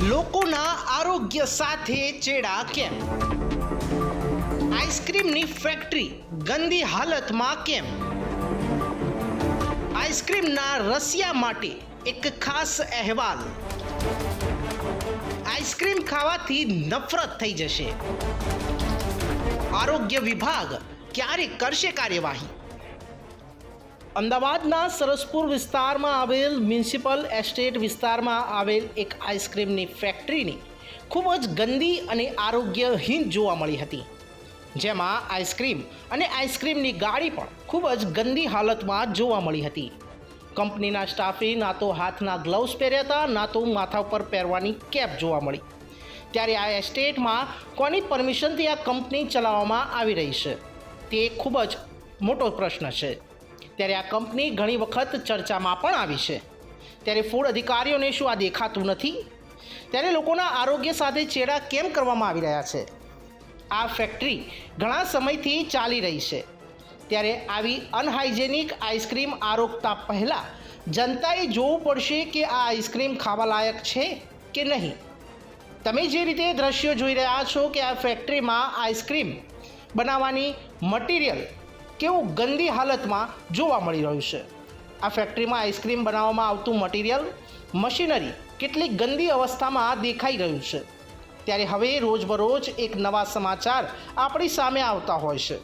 લોકોના આરોગ્ય સાથે ચેડા કેમ? આઈસ્ક્રીમની ફેક્ટરી ગંદી હાલતમાં કેમ? આઈસ્ક્રીમના રસિયા માટે એક ખાસ અહેવાલ. આઈસ્ક્રીમ ખાવાથી નફરત થઈ જશે. આરોગ્ય વિભાગ ક્યારે કરશે કાર્યવાહી? અમદાવાદના સરસપુર વિસ્તારમાં આવેલ મ્યુનિસિપલ એસ્ટેટ વિસ્તારમાં આવેલ એક આઈસ્ક્રીમની ફેક્ટરીની ખૂબ જ ગંદી અને આરોગ્યહીન જોવા મળી હતી. જેમાં આઈસ્ક્રીમ અને આઈસ્ક્રીમની ગાડી પણ ખૂબ જ ગંદી હાલતમાં જોવા મળી હતી. કંપનીના સ્ટાફે ના તો હાથના ગ્લવ્સ પહેર્યા હતા, ના તો માથા ઉપર પહેરવાની કેપ જોવા મળી. ત્યારે આ એસ્ટેટમાં કોની પરમિશનથી આ કંપની ચલાવવામાં આવી રહી છે? તે ખૂબ જ મોટો પ્રશ્ન છે. ત્યારે આ કંપની ઘણી વખત ચર્ચામાં પણ આવી છે. ત્યારે ફૂડ અધિકારીઓને શું આ દેખાતું નથી? ત્યારે લોકોના આરોગ્ય સાથે ચેડા કેમ કરવામાં આવી રહ્યા છે? આ ફેક્ટરી ઘણા સમયથી ચાલી રહી છે. ત્યારે આવી અનહાઇજેનિક આઈસ્ક્રીમ આરોગતા પહેલાં જનતાએ જોવું પડશે કે આ આઈસ્ક્રીમ ખાવા લાયક છે કે નહીં? તમે જે રીતે દ્રશ્યો જોઈ રહ્યા છો કે આ ફેક્ટરીમાં આઈસ્ક્રીમ બનાવવાની મટીરિયલ કેવું ગંદી હાલતમાં જોવા મળી રહ્યું છે? આ ફેક્ટરીમાં આઈસ્ક્રીમ બનાવવામાં આવતું મટીરિયલ મશીનરી કેટલી ગંદી અવસ્થામાં દેખાઈ રહ્યું છે? ત્યારે હવે રોજબરોજ એક નવા સમાચાર આપણી સામે આવતા હોય છે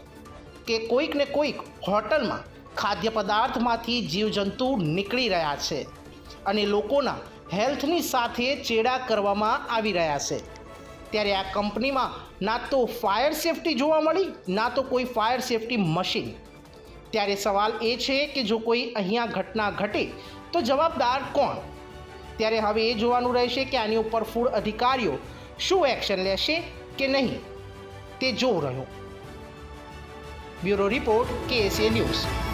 કે કોઈક ને કોઈક હોટલમાં ખાદ્ય પદાર્થમાંથી જીવજંતુ નીકળી રહ્યા છે અને લોકોના હેલ્થની સાથે ચેડા કરવામાં આવી રહ્યા છે. ત્યારે આ કંપનીમાં ના તો ફાયર સેફટી જોવા મળી, ના તો કોઈ ફાયર સેફટી મશીન. ત્યારે સવાલ એ છે કે જો કોઈ અહીંયા ઘટના ઘટે, તો જવાબદાર કોણ? ત્યારે હવે એ જોવાનું રહેશે કે આની ઉપર ફૂડ અધિકારીઓ શું એક્શન લેશે કે નહીં. તે જોવું રહ્યું. Bureau report, KSA news.